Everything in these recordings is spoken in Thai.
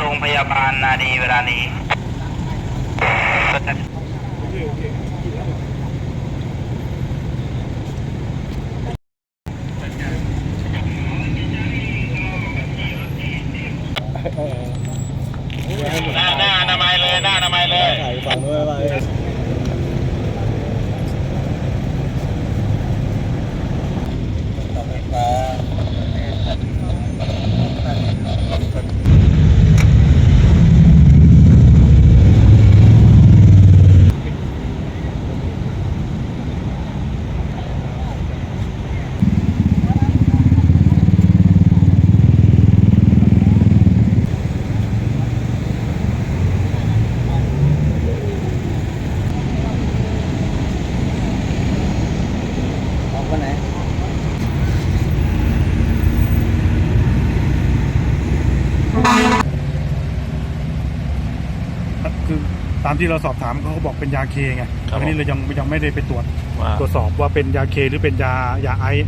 โรงพยาบาลนาดีเวลานี้ หน้าหน้าอนามัยเลย หน้าอนามัยเลย ฝั่งนู้นไปต่อไป วันไหนคือตามที่เราสอบถามเขาก็บอกเป็นยาเคไงครับอันนี้เรายังยังไม่ได้ไปตรวจว่าตรวจสอบว่าเป็นยาเคหรือเป็นยายาไอซ์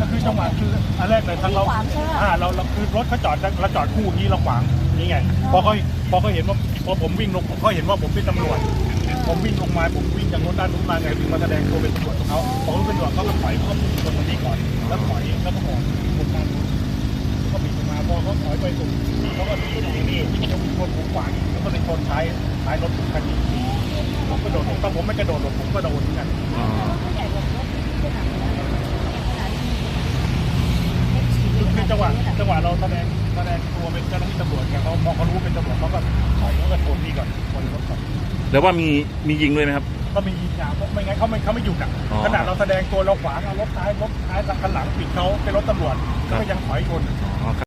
ก็คือจังหวะคืออันแรกเลยทางเราอ่าเราเราคือรถเขาจอดเราจอดคู่นี้เราขวางนี่ไงพอเขาพอเขาเห็นว่าพอผมวิ่งลงเขาเห็นว่าผมเป็นตำรวจ ผมวิ่งลงมาผมวิ่งจากรถด้านนู้นมาไงถึงมาแสดงตัวเป็นตำรวจของเขาพอเขาเป็นตำรวจเขาก็ถอยเขาก็พุ่งชนตรงนี้ก่อนแล้วถอยแล้วก็ออกผมนั่งก็บิดมาพอเขาถอยไปสุดเขาก็ชนอย่างนี้ชนผมขวางแล้วก็เลยชนท้ายท้ายรถคันนี้ผมก็โดดลงถ้าผมไม่กระโดดหลบผมก็โดนเหมือนกันคือจังหวะจังหวะเราแสดงแสดงตัวเป็นเจ้าหน้าที่ตำรวจไงเขาพอเขารู้เป็นตำรวจเขาก็ถอยเขาก็ชนนี่ก่อนชนรถก่อน แล้วว่ามีมียิงด้วยไหมครับ ก็มียิงยางเพราะไม่งั้นเขาไม่เขาไม่หยุดอะอ๋อ ขนาดเราแสดงตัวเราขวางเอารถท้ายรถท้ายคันหลังปิดเขาเป็นรถตำรวจครับก็ยังถอยชน อ๋อ